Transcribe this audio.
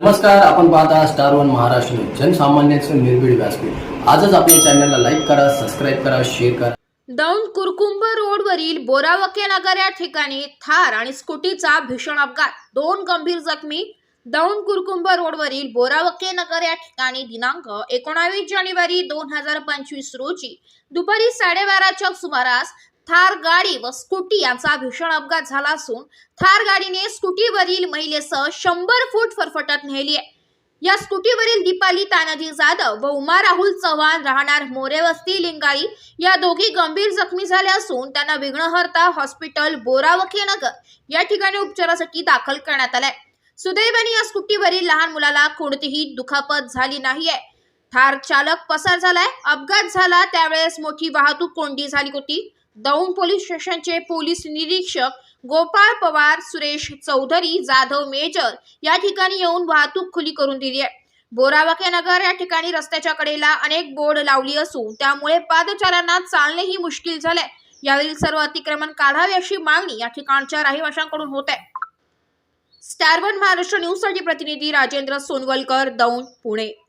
नमस्कार आपण पाहता स्टार वन महाराष्ट्र जनसामान्यांचं निर्भीड व्यासपीठ. आजच आपल्या चॅनलला लाईक करा सबस्क्राईब करा शेअर करा. दौंड कुरकुंभ रोडवरील बोरावके नगर या ठिकाणी थार आणि स्कूटीचा भीषण अपघात. दोन गंभीर जखमी दौंड कुरकुंभ रोडवरील बोरावके नगर या ठिकाणी दिनांक एकोणावीस जानेवारी दोन हजार पंचवीस रोजी दुपारी साडेबाराच्या सुमारास थार गाडी व स्कूटी यांचा भीषण अपघात झाला असून थार गाडीने स्कूटीवरील महिलेसह शंभर फूट फरफटत नेली आहे. या स्कूटीवरील दीपाली तानाजी जाधव व उमा राहुल चव्हाण राहणार मोरे वस्ती लिंगाई या दोघी गंभीर जखमी झाल्या असून त्यांना विघ्नहर्ता हॉस्पिटल बोरावखेनगर या ठिकाणी उपचारासाठी दाखल करण्यात आलाय. सुदैवाने या स्कूटीवरील लहान मुलाला कोणतीही दुखापत झाली नाहीये. थार चालक पसार झालाय अपघात झाला त्यावेळेस मोठी वाहतूक कोंडी झाली होती. दौंड पोलीस स्टेशनचे पोलीस निरीक्षक गोपाळ पवार सुरेश चौधरी जाधव मेजर या ठिकाणी येऊन वाहतूक खुली करून दिली आहे. बोरावाके नगर या ठिकाणी रस्त्याच्या कडेला अनेक बोर्ड लावली असून त्यामुळे पादचाऱ्यांना चालणेही मुश्किल झालंय. यावरील सर्व अतिक्रमण काढावे अशी मागणी या ठिकाणच्या रहिवाशांकडून होत आहे. स्टार वन महाराष्ट्र न्यूजसाठी प्रतिनिधी राजेंद्र सोनवलकर दौंड पुणे.